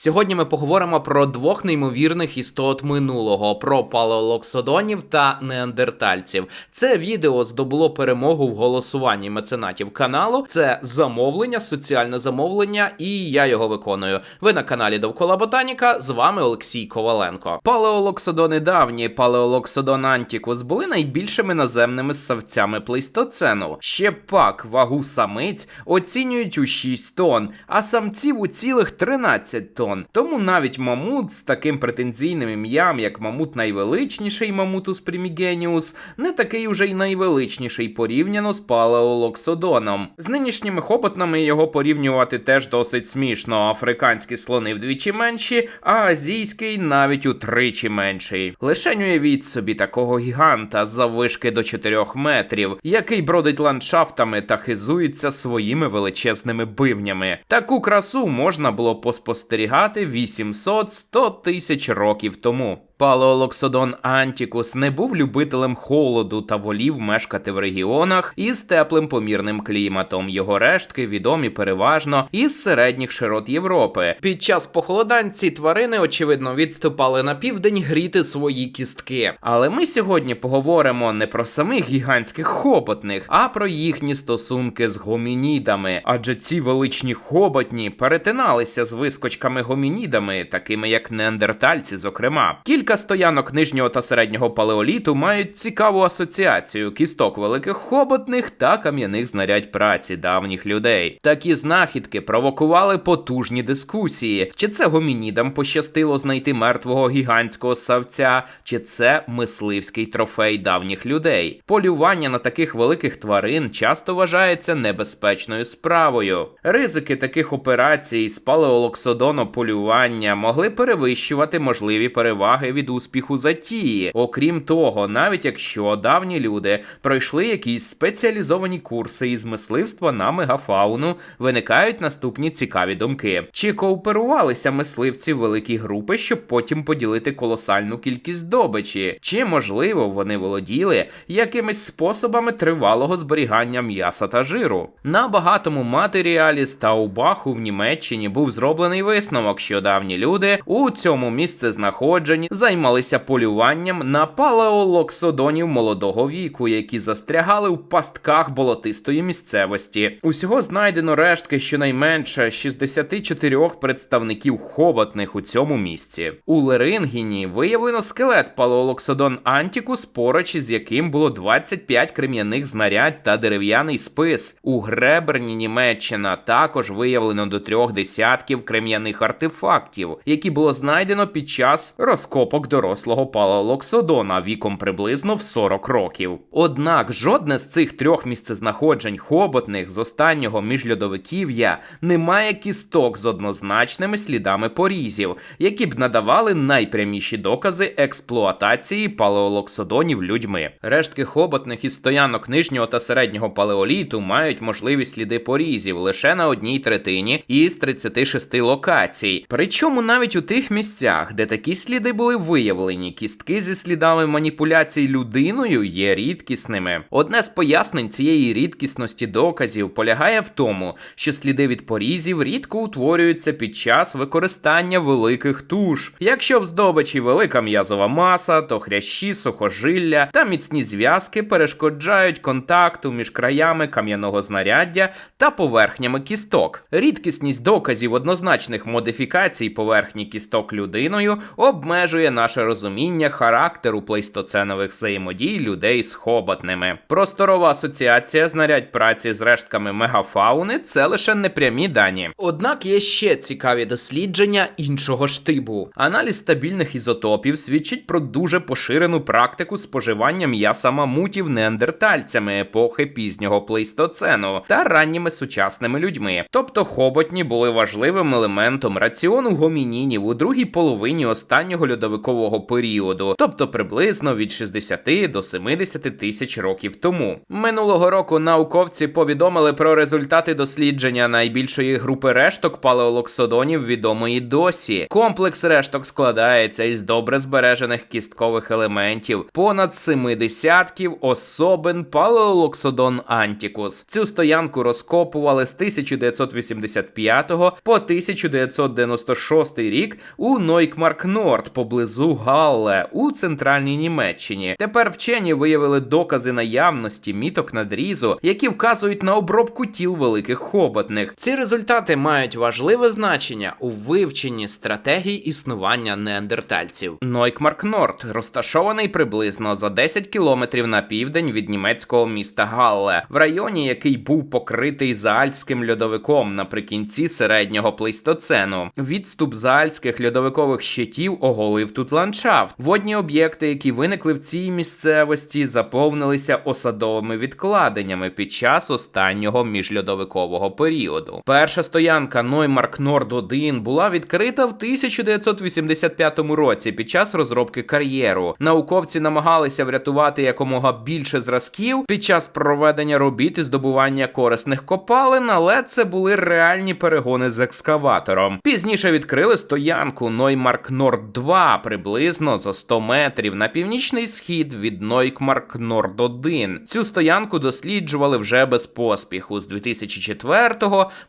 Сьогодні ми поговоримо про двох неймовірних істот минулого: про палеолоксодонів та неандертальців. Це відео здобуло перемогу в голосуванні меценатів каналу. Це замовлення, соціальне замовлення, і я його виконую. Ви на каналі Довкола Ботаніка. З вами Олексій Коваленко. Палеолоксодони давні, палеолоксодон Антікус були найбільшими наземними ссавцями плейстоцену. Ще пак вагу самиць оцінюють у 6 тонн, а самців у цілих 13 тонн. Тому навіть мамут з таким претензійним ім'ям, як мамут найвеличніший Мамутус примігеніус, не такий уже й найвеличніший порівняно з палеолоксодоном. З нинішніми хоботнами його порівнювати теж досить смішно. Африканські слони вдвічі менші, а азійський навіть утричі менший. Лишень уявіть собі такого гіганта заввишки до 4 метрів, який бродить ландшафтами та хизується своїми величезними бивнями. Таку красу можна було поспостерігати 800-100 тисяч років тому. Палеолоксодон Антікус не був любителем холоду та волів мешкати в регіонах із теплим помірним кліматом. Його рештки відомі переважно із середніх широт Європи. Під час похолодань ці тварини, очевидно, відступали на південь гріти свої кістки. Але ми сьогодні поговоримо не про самих гігантських хоботних, а про їхні стосунки з гомінідами. Адже ці величні хоботні перетиналися з вискочками гомінідами, такими як неандертальці, зокрема. Кілька стоянок нижнього та середнього палеоліту мають цікаву асоціацію кісток великих хоботних та кам'яних знарядь праці давніх людей. Такі знахідки провокували потужні дискусії: чи це гомінідам пощастило знайти мертвого гігантського савця, чи це мисливський трофей давніх людей. Полювання на таких великих тварин часто вважається небезпечною справою. Ризики таких операцій з палеолоксодонополювання могли перевищувати можливі переваги від успіху затії. Окрім того, навіть якщо давні люди пройшли якісь спеціалізовані курси із мисливства на мегафауну, виникають наступні цікаві думки: чи кооперувалися мисливці в великі групи, щоб потім поділити колосальну кількість здобичі, чи можливо вони володіли якимись способами тривалого зберігання м'яса та жиру? На багатому матеріалі з Таубаху в Німеччині був зроблений висновок, що давні люди у цьому місцезнаходженні займалися полюванням на палеолоксодонів молодого віку, які застрягали в пастках болотистої місцевості. Усього знайдено рештки щонайменше 64 представників хоботних у цьому місці. У Лерингіні виявлено скелет палеолоксодон Антікус, поруч із яким було 25 крем'яних знарядь та дерев'яний спис. У Греберні Німеччина також виявлено до трьох десятків крем'яних артефактів, які було знайдено під час розкопок дорослого палеолоксодона віком приблизно в 40 років. Однак жодне з цих трьох місцезнаходжень хоботних з останнього міжльодовиків'я не має кісток з однозначними слідами порізів, які б надавали найпряміші докази експлуатації палеолоксодонів людьми. Рештки хоботних із стоянок нижнього та середнього палеоліту мають можливі сліди порізів лише на одній третині із 36 локацій. Причому навіть у тих місцях, де такі сліди були виявлені, кістки зі слідами маніпуляцій людиною є рідкісними. Одне з пояснень цієї рідкісності доказів полягає в тому, що сліди від порізів рідко утворюються під час використання великих туш. Якщо в здобичі велика м'язова маса, то хрящі, сухожилля та міцні зв'язки перешкоджають контакту між краями кам'яного знаряддя та поверхнями кісток. Рідкісність доказів однозначних модифікацій поверхні кісток людиною обмежує наше розуміння характеру плейстоценових взаємодій людей з хоботними. Просторова асоціація знарядь праці з рештками мегафауни це лише непрямі дані. Однак є ще цікаві дослідження іншого штибу. Аналіз стабільних ізотопів свідчить про дуже поширену практику споживання м'яса мамутів неандертальцями епохи пізнього плейстоцену та ранніми сучасними людьми. Тобто хоботні були важливим елементом раціону гомінінів у другій половині останнього льодовикового періоду, тобто приблизно від 60 до 70 тисяч років тому. Минулого року науковці повідомили про результати дослідження найбільшої групи решток палеолоксодонів відомої досі. Комплекс решток складається із добре збережених кісткових елементів, понад семи десятків особин палеолоксодон антікус. Цю стоянку розкопували з 1985 по 1996 рік у Нойкмарк Норд поблизу Галле у центральній Німеччині. Тепер вчені виявили докази наявності міток надрізу, які вказують на обробку тіл великих хоботних. Ці результати мають важливе значення у вивченні стратегій існування неандертальців. Нойкмарк Норд розташований приблизно за 10 кілометрів на південь від німецького міста Галле, в районі, який був покритий заальським льодовиком наприкінці середнього плейстоцену. Відступ заальських льодовикових щитів оголив тут ландшафт. Водні об'єкти, які виникли в цій місцевості, заповнилися осадовими відкладеннями під час останнього міжльодовикового періоду. Перша стоянка Ноймарк Норд 1 була відкрита в 1985 році під час розробки кар'єру. Науковці намагалися врятувати якомога більше зразків під час проведення робіт і здобування корисних копалин, але це були реальні перегони з екскаватором. Пізніше відкрили стоянку Ноймарк Норд 2 приблизно за 100 метрів на північний схід від Нойкмарк Норд 1. Цю стоянку досліджували вже без поспіху з 2004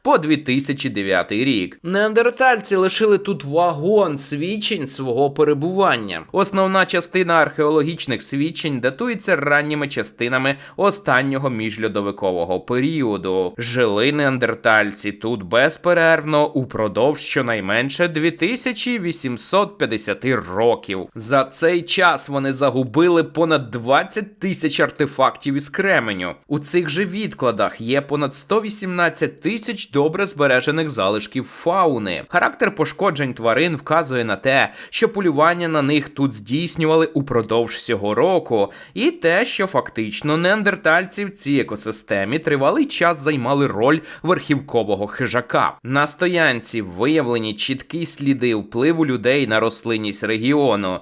по 2009 рік. Неандертальці лишили тут вагон свідчень свого перебування. Основна частина археологічних свідчень датується ранніми частинами останнього міжльодовикового періоду. Жили неандертальці тут безперервно упродовж щонайменше 2850 років. За цей час вони загубили понад 20 тисяч артефактів із кременю. У цих же відкладах є понад 118 тисяч добре збережених залишків фауни. Характер пошкоджень тварин вказує на те, що полювання на них тут здійснювали упродовж всього року, і те, що фактично неандертальці в цій екосистемі тривалий час займали роль верхівкового хижака. На стоянці виявлені чіткі сліди впливу людей на рослинність регіону.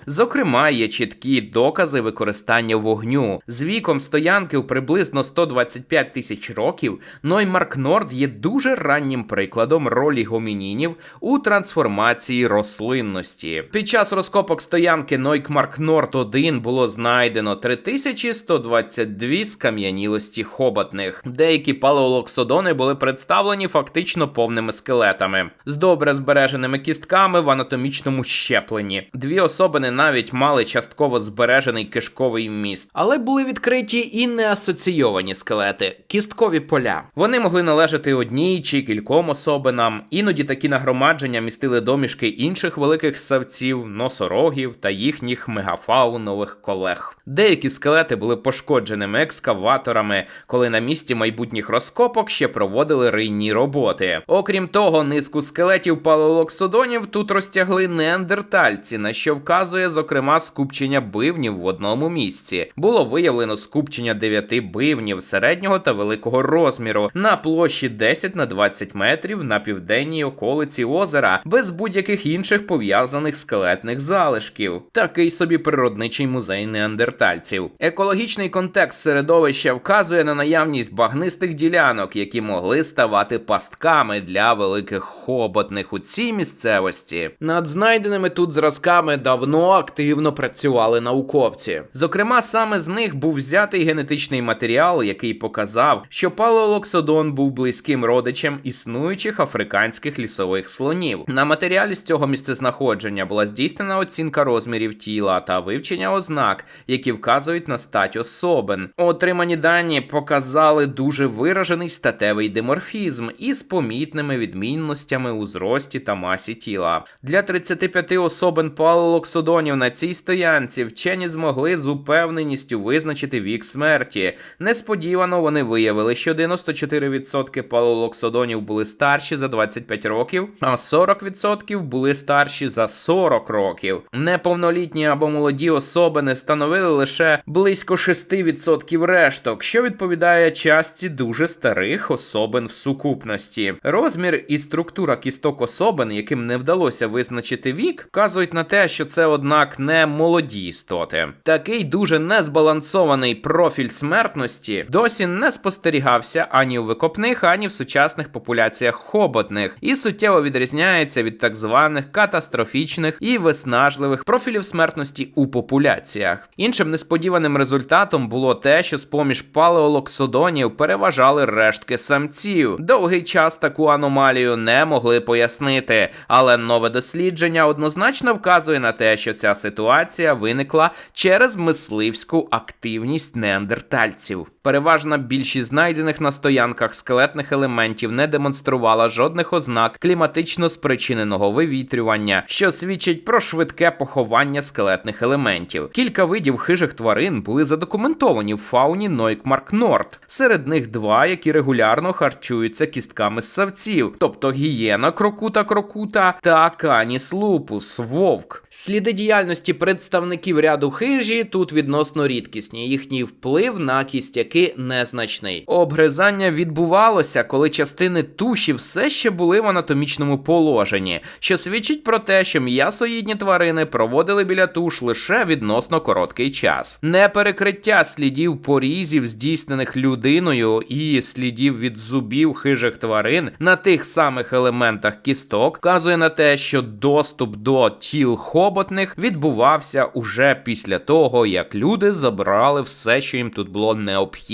Зокрема, є чіткі докази використання вогню. З віком стоянки в приблизно 125 тисяч років Ноймарк Норд є дуже раннім прикладом ролі гомінінів у трансформації рослинності. Під час розкопок стоянки Нойкмарк Норд 1 було знайдено 3122 скам'янілості хоботних. Деякі палеолоксодони були представлені фактично повними скелетами з добре збереженими кістками в анатомічному щепленні. Дві особини навіть мали частково збережений кишковий міст, але були відкриті і не асоційовані скелети кісткові поля. Вони могли належати одній чи кільком особинам. Іноді такі нагромадження містили домішки інших великих савців, носорогів та їхніх мегафаунових колег. Деякі скелети були пошкодженими екскаваторами, коли на місці майбутніх розкопок ще проводили рийні роботи. Окрім того, низку скелетів палеолоксодонів тут розтягли неандертальці, на що вказує зокрема скупчення бивнів в одному місці. Було виявлено скупчення дев'яти бивнів середнього та великого розміру на площі 10 на 20 метрів на південній околиці озера, без будь-яких інших пов'язаних скелетних залишків. Такий собі природничий музей неандертальців. Екологічний контекст середовища вказує на наявність багнистих ділянок, які могли ставати пастками для великих хоботних у цій місцевості. Над знайденими тут зразками давно активно працювали науковці. Зокрема, саме з них був взятий генетичний матеріал, який показав, що палеолоксодон був близьким родичем існуючих африканських лісових слонів. На матеріалі з цього місцезнаходження була здійснена оцінка розмірів тіла та вивчення ознак, які вказують на стать особин. Отримані дані показали дуже виражений статевий диморфізм із помітними відмінностями у зрості та масі тіла. Для 35 особин палеолоксодонів на цій стоянці вчені змогли з упевненістю визначити вік смерті. Несподівано вони виявили, що 94% палеолоксодонів були старші за 25 років, а 40% були старші за 40 років. Неповнолітні або молоді особини становили лише близько 6% решток, що відповідає частці дуже старих особин в сукупності. Розмір і структура кісток особин, яким не вдалося визначити вік, вказують на те, те, що це, однак, не молоді істоти. Такий дуже незбалансований профіль смертності досі не спостерігався ані у викопних, ані в сучасних популяціях хоботних, і суттєво відрізняється від так званих катастрофічних і виснажливих профілів смертності у популяціях. Іншим несподіваним результатом було те, що з поміж палеолоксодонів переважали рештки самців. Довгий час таку аномалію не могли пояснити, але нове дослідження однозначно вказує на те, що ця ситуація виникла через мисливську активність неандертальців. Переважна більшість знайдених на стоянках скелетних елементів не демонструвала жодних ознак кліматично спричиненого вивітрювання, що свідчить про швидке поховання скелетних елементів. Кілька видів хижих тварин були задокументовані в фауні Нойкмарк Норд. Серед них два, які регулярно харчуються кістками ссавців, тобто гієна крокута крокута та каніс лупус вовк. Сліди діяльності представників ряду хижі тут відносно рідкісні. Їхній вплив на кістяки незначний. Обгризання відбувалося, коли частини туші все ще були в анатомічному положенні, що свідчить про те, що м'ясоїдні тварини проводили біля туш лише відносно короткий час. Неперекриття слідів порізів, здійснених людиною, і слідів від зубів хижих тварин на тих самих елементах кісток вказує на те, що доступ до тіл хоботних відбувався уже після того, як люди забрали все, що їм тут було необхідно.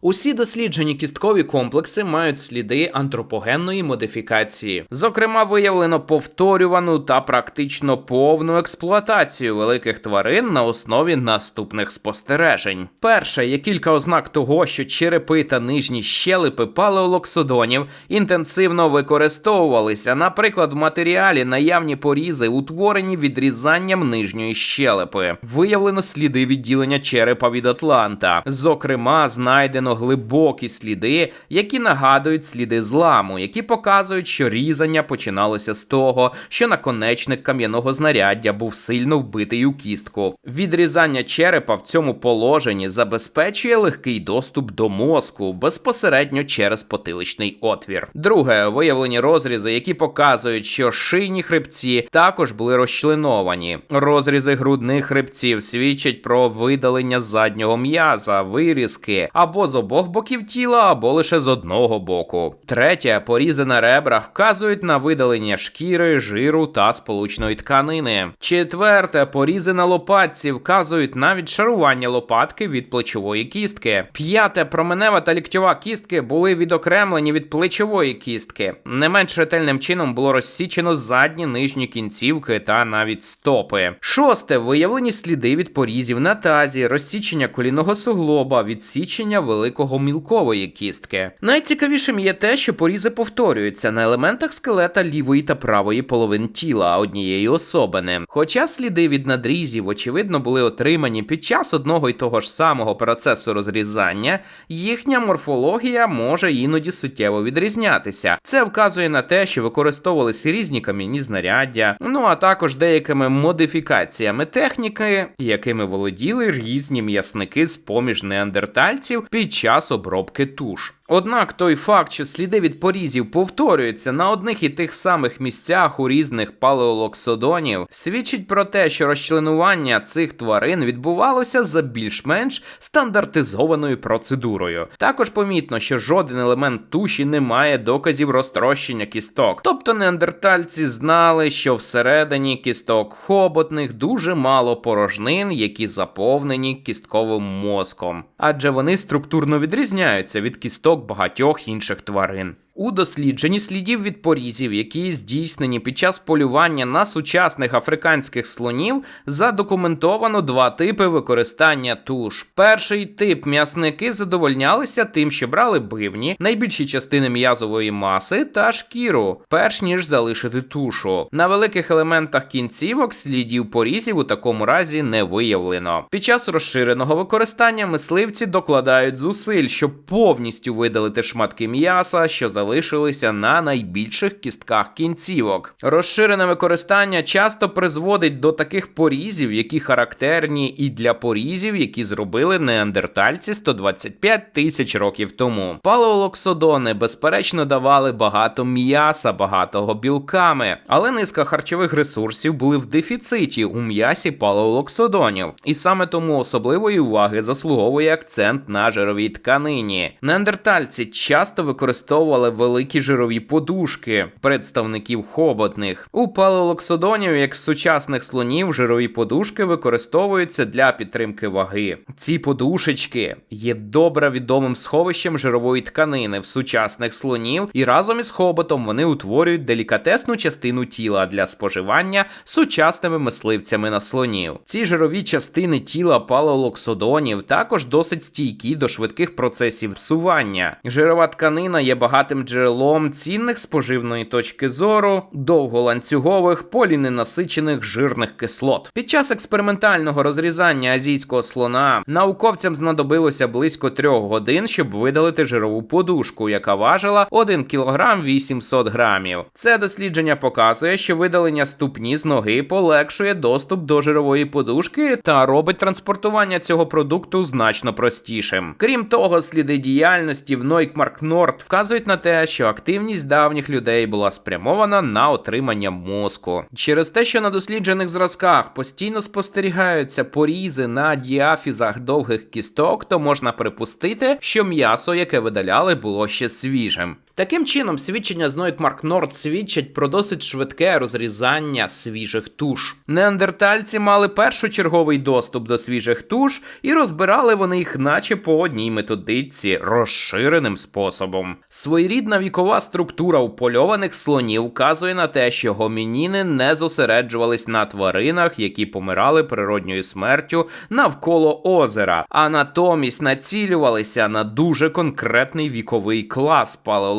Усі досліджені кісткові комплекси мають сліди антропогенної модифікації. Зокрема, виявлено повторювану та практично повну експлуатацію великих тварин на основі наступних спостережень. Перше є кілька ознак того, що черепи та нижні щелепи палеолоксодонів інтенсивно використовувалися, наприклад, в матеріалі наявні порізи, утворені відрізанням нижньої щелепи. Виявлено сліди відділення черепа від Атланта. Зокрема, знайдено глибокі сліди, які нагадують сліди зламу, які показують, що різання починалося з того, що наконечник кам'яного знаряддя був сильно вбитий у кістку. Відрізання черепа в цьому положенні забезпечує легкий доступ до мозку безпосередньо через потиличний отвір. Друге, виявлені розрізи, які показують, що шийні хребці також були розчленовані. Розрізи грудних хребців свідчать про видалення заднього м'яза, вирізки або з обох боків тіла, або лише з одного боку. Третє, порізи на ребрах вказують на видалення шкіри, жиру та сполучної тканини. Четверте, порізи на лопатці вказують на відшарування лопатки від плечової кістки. П'яте, променева та ліктьова кістки були відокремлені від плечової кістки. Не менш ретельним чином було розсічено задні нижні кінцівки та навіть стопи. Шосте, виявлені сліди від порізів на тазі, розсічення колінного суглоба, відсічення великого мілкової кістки. Найцікавішим є те, що порізи повторюються на елементах скелета лівої та правої половин тіла однієї особини. Хоча сліди від надрізів, очевидно, були отримані під час одного й того ж самого процесу розрізання, їхня морфологія може іноді суттєво відрізнятися. Це вказує на те, що використовувалися різні кам'яні знаряддя, ну а також деякими модифікаціями техніки, якими володіли різні м'ясники з поміж неандертальців під час обробки туш. Однак той факт, що сліди від порізів повторюються на одних і тих самих місцях у різних палеолоксодонів, свідчить про те, що розчленування цих тварин відбувалося за більш-менш стандартизованою процедурою. Також помітно, що жоден елемент туші не має доказів розтрощення кісток. Тобто неандертальці знали, що всередині кісток хоботних дуже мало порожнин, які заповнені кістковим мозком, адже вони структурно відрізняються від кісток багатьох інших тварин. У дослідженні слідів від порізів, які здійснені під час полювання на сучасних африканських слонів, задокументовано два типи використання туш. Перший тип м'ясники задовольнялися тим, що брали бивні, найбільші частини м'язової маси та шкіру, перш ніж залишити тушу. На великих елементах кінцівок слідів порізів у такому разі не виявлено. Під час розширеного використання мисливці докладають зусиль, щоб повністю видалити шматки м'яса, що залишилися залишилися на найбільших кістках кінцівок. Розширене використання часто призводить до таких порізів, які характерні і для порізів, які зробили неандертальці 125 тисяч років тому. Палеолоксодони, безперечно, давали багато м'яса, багатого білками, але низка харчових ресурсів були в дефіциті у м'ясі палеолоксодонів, і саме тому особливої уваги заслуговує акцент на жировій тканині. Неандертальці часто використовували великі жирові подушки представників хоботних. У палеолоксодонів, як в сучасних слонів, жирові подушки використовуються для підтримки ваги. Ці подушечки є добре відомим сховищем жирової тканини в сучасних слонів, і разом із хоботом вони утворюють делікатесну частину тіла для споживання сучасними мисливцями на слонів. Ці жирові частини тіла палеолоксодонів також досить стійкі до швидких процесів псування. Жирова тканина є багатим джерелом цінних з поживної точки зору, довголанцюгових поліненасичених жирних кислот. Під час експериментального розрізання азійського слона науковцям знадобилося близько трьох годин, щоб видалити жирову подушку, яка важила 1 кг 800 грамів. Це дослідження показує, що видалення ступні з ноги полегшує доступ до жирової подушки та робить транспортування цього продукту значно простішим. Крім того, сліди діяльності в Нойкмарк Норд вказують на те, що активність давніх людей була спрямована на отримання мозку. Через те, що на досліджених зразках постійно спостерігаються порізи на діафізах довгих кісток, то можна припустити, що м'ясо, яке видаляли, було ще свіжим. Таким чином, свідчення з Нойкмарк Норд свідчать про досить швидке розрізання свіжих туш. Неандертальці мали першочерговий доступ до свіжих туш і розбирали вони їх, наче по одній методичці, розширеним способом. Своєрідна вікова структура упольованих слонів вказує на те, що гомініни не зосереджувались на тваринах, які помирали природньою смертю навколо озера, а натомість націлювалися на дуже конкретний віковий клас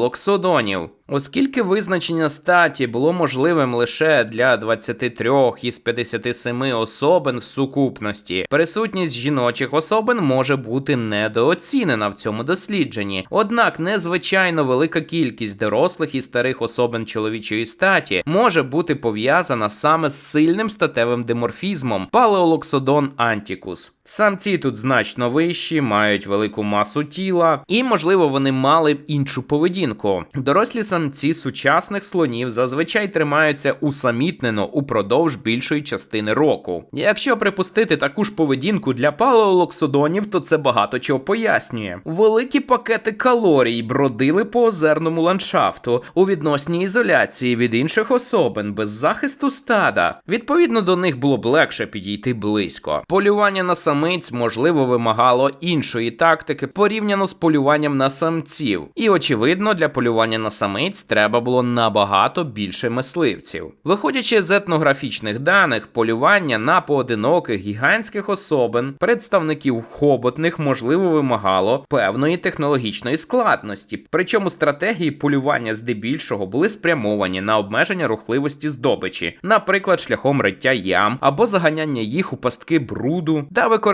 палеолоксодонів. Оскільки визначення статі було можливим лише для 23 із 57 особин в сукупності, присутність жіночих особин може бути недооцінена в цьому дослідженні. Однак незвичайно велика кількість дорослих і старих особин чоловічої статі може бути пов'язана саме з сильним статевим диморфізмом палеолоксодон антікус. Самці тут значно вищі, мають велику масу тіла, і, можливо, вони мали б іншу поведінку. Дорослі самці сучасних слонів зазвичай тримаються усамітнено упродовж більшої частини року. Якщо припустити таку ж поведінку для палеолоксодонів, то це багато чого пояснює. Великі пакети калорій бродили по озерному ландшафту у відносній ізоляції від інших особин без захисту стада. Відповідно до них було б легше підійти близько. Полювання на самиць можливо вимагало іншої тактики порівняно з полюванням на самців, і очевидно, для полювання на самиць треба було набагато більше мисливців. Виходячи з етнографічних даних, полювання на поодиноких гігантських особин, представників хоботних, можливо, вимагало певної технологічної складності. Причому стратегії полювання здебільшого були спрямовані на обмеження рухливості здобичі, наприклад, шляхом риття ям або заганяння їх у пастки бруду та використання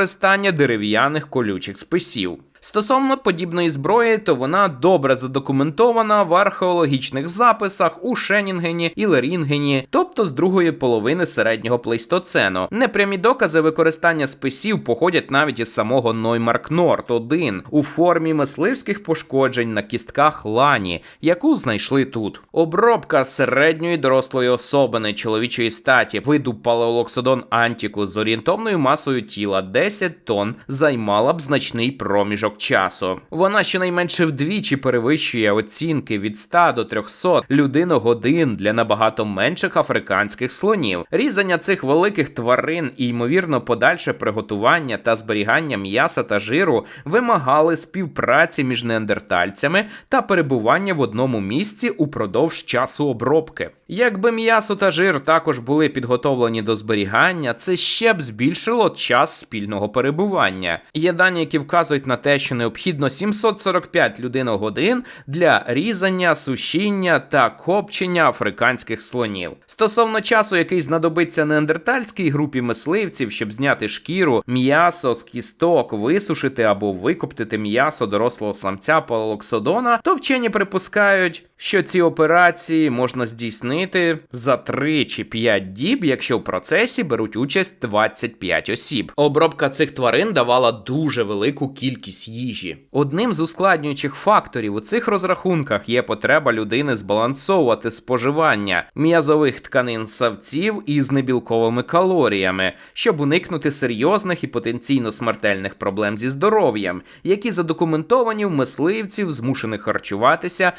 дерев'яних колючих списів. Стосовно подібної зброї, то вона добре задокументована в археологічних записах у Шенінгені і Лерінгені, тобто з другої половини середнього плейстоцену. Непрямі докази використання списів походять навіть із самого Ноймарк Норд 1 у формі мисливських пошкоджень на кістках лані, яку знайшли тут. Обробка середньої дорослої особини чоловічої статі виду палеолоксодон антіку з орієнтовною масою тіла 10 тонн займала б значний проміжок часу. Вона щонайменше вдвічі перевищує оцінки від 100 до 300 людиногодин для набагато менших африканських слонів. Різання цих великих тварин і ймовірно подальше приготування та зберігання м'яса та жиру вимагали співпраці між неандертальцями та перебування в одному місці упродовж часу обробки. Якби м'ясо та жир також були підготовлені до зберігання, це ще б збільшило час спільного перебування. Є дані, які вказують на те, що необхідно 745 людиногодин для різання, сушіння та копчення африканських слонів. Стосовно часу, який знадобиться неандертальській групі мисливців, щоб зняти шкіру, м'ясо з кісток, висушити або викоптити м'ясо дорослого самця палоксодона, то вчені припускають що ці операції можна здійснити за 3 чи 5 діб, якщо в процесі беруть участь 25 осіб. Обробка цих тварин давала дуже велику кількість їжі. Одним з ускладнюючих факторів у цих розрахунках є потреба людини збалансовувати споживання м'язових тканин савців із небілковими калоріями, щоб уникнути серйозних і потенційно смертельних проблем зі здоров'ям, які задокументовані в мисливців, змушених харчуватися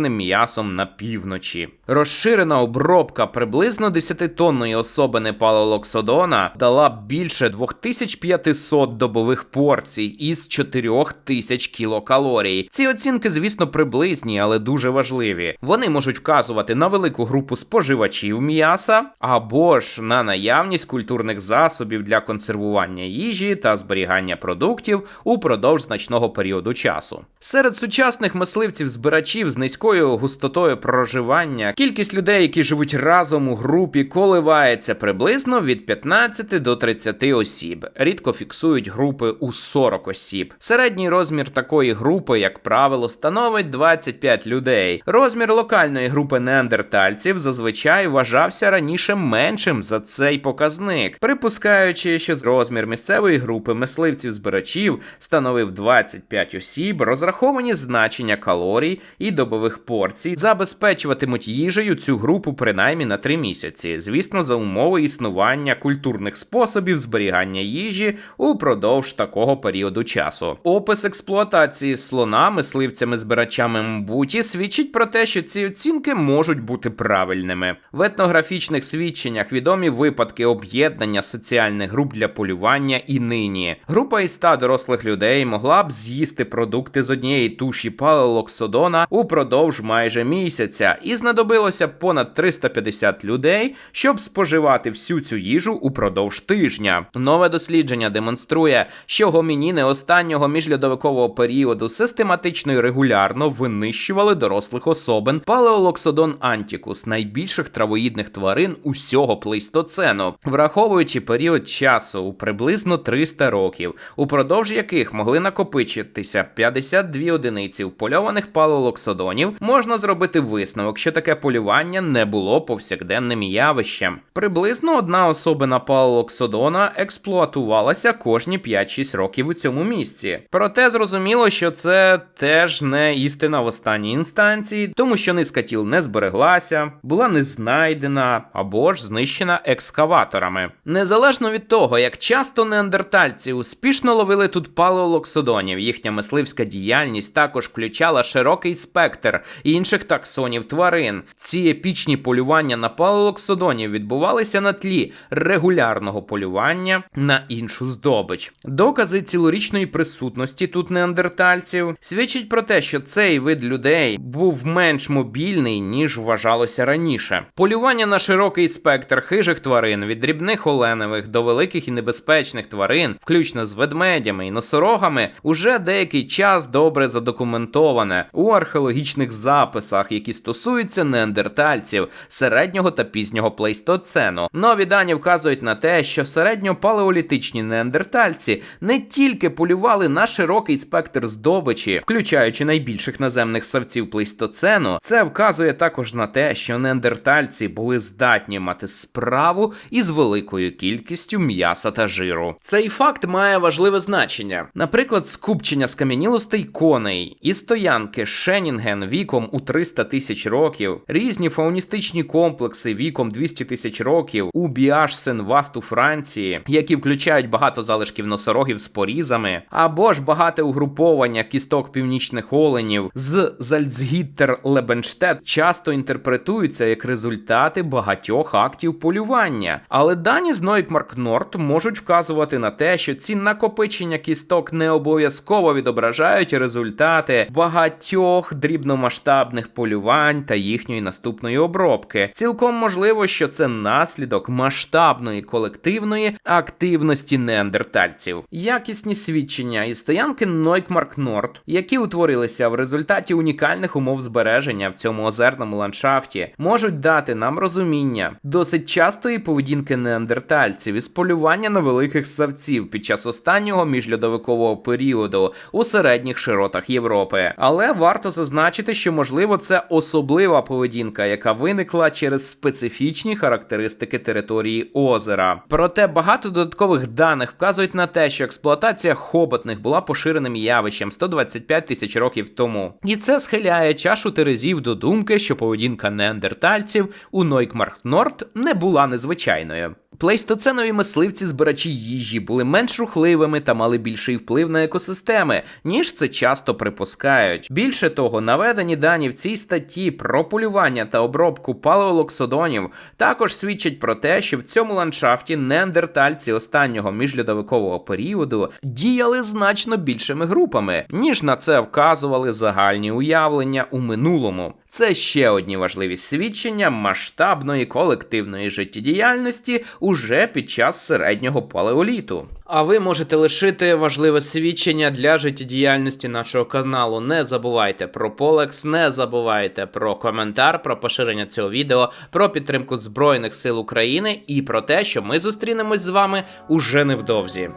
нежирним м'ясом на півночі. Розширена обробка приблизно 10-тонної особини палолоксодона дала більше 2500 добових порцій із 4000 кілокалорій. Ці оцінки, звісно, приблизні, але дуже важливі. Вони можуть вказувати на велику групу споживачів м'яса або ж на наявність культурних засобів для консервування їжі та зберігання продуктів упродовж значного періоду часу. Серед сучасних мисливців-збирачів з низькою густотою проживання кількість людей, які живуть разом у групі, коливається приблизно від 15 до 30 осіб. Рідко фіксують групи у 40 осіб. Середній розмір такої групи, як правило, становить 25 людей. Розмір локальної групи неандертальців зазвичай вважався раніше меншим за цей показник, припускаючи, що розмір місцевої групи мисливців-збирачів становив 25 осіб, розраховані значення калорій і добових порцій забезпечуватимуть їжею цю групу принаймні на 3 місяці, звісно, за умови існування культурних способів зберігання їжі упродовж такого періоду часу. Опис експлуатації слона мисливцями-збирачами Мбуті свідчить про те, що ці оцінки можуть бути правильними. В етнографічних свідченнях відомі випадки об'єднання соціальних груп для полювання і нині. Група із 100 дорослих людей могла б з'їсти продукти з однієї туші палелоксодона упродовж майже місяця, і знадобилося понад 350 людей, щоб споживати всю цю їжу упродовж тижня. Нове дослідження демонструє, що гомініни останнього міжльодовикового періоду систематично і регулярно винищували дорослих особин палеолоксодон антікус, найбільших травоїдних тварин усього плейстоцену, враховуючи період часу у приблизно 300 років, упродовж яких могли накопичитися 52 одиниці впольованих палеолоксодонів, можна зробити висновок, що таке полювання не було повсякденним явищем. Приблизно одна особина палеолоксодона експлуатувалася кожні 5-6 років у цьому місці. Проте зрозуміло, що це теж не істина в останній інстанції, тому що низка тіл не збереглася, була не знайдена або ж знищена екскаваторами. Незалежно від того, як часто неандертальці успішно ловили тут палеолоксодонів, їхня мисливська діяльність також включала широкий спектр інших таксонів тварин. Ці епічні полювання на палеолоксодонів відбувалися на тлі регулярного полювання на іншу здобич. Докази цілорічної присутності тут неандертальців свідчать про те, що цей вид людей був менш мобільний, ніж вважалося раніше. Полювання на широкий спектр хижих тварин від дрібних оленевих до великих і небезпечних тварин, включно з ведмедями і носорогами, уже деякий час добре задокументоване у археологічних записах, які стосуються неандертальців середнього та пізнього плейстоцену. Нові дані вказують на те, що середньопалеолітичні неандертальці не тільки полювали на широкий спектр здобичі, включаючи найбільших наземних савців плейстоцену, це вказує також на те, що неандертальці були здатні мати справу із великою кількістю м'яса та жиру. Цей факт має важливе значення. Наприклад, скупчення скам'янілостей коней і стоянки Шенінген віком у 300 тисяч років, різні фауністичні комплекси віком 200 тисяч років у Біаш-Сен-Васт у Франції, які включають багато залишків носорогів з порізами, або ж багате угруповання кісток північних оленів з Зальцгіттер Лебенштет часто інтерпретуються як результати багатьох актів полювання. Але дані з Нойкмарк Норт можуть вказувати на те, що ці накопичення кісток не обов'язково відображають результати багатьох дрібномасштабних полювань та їхньої наступної обробки. Цілком можливо, що це наслідок масштабної колективної активності неандертальців. Якісні свідчення і стоянки Нойкмарк Норт, які утворилися в результаті унікальних умов збереження в цьому озерному ландшафті, можуть дати нам розуміння досить частої поведінки неандертальців із полювання на великих савців під час останнього міжльодовикового періоду у середніх широтах Європи. Але варто зазначити, що можливо це особлива поведінка, яка виникла через специфічні характеристики території озера. Проте багато додаткових даних вказують на те, що експлуатація хоботних була поширеним явищем 125 тисяч років тому. І це схиляє чашу терезів до думки, що поведінка неандертальців у Нойкмархнорд не була незвичайною. Плейстоценові мисливці збирачі їжі були менш рухливими та мали більший вплив на екосистеми, ніж це часто припускають. Більше того, наведені дані в цій статті про полювання та обробку палеолоксодонів також свідчать про те, що в цьому ландшафті неандертальці останнього міжльодовикового періоду діяли значно більшими групами, ніж на це вказували загальні уявлення у минулому. Це ще одні важливі свідчення масштабної колективної життєдіяльності уже під час середнього палеоліту. А ви можете лишити важливе свідчення для життєдіяльності нашого каналу. Не забувайте про Полекс, не забувайте про коментар, про поширення цього відео, про підтримку Збройних сил України і про те, що ми зустрінемось з вами уже невдовзі.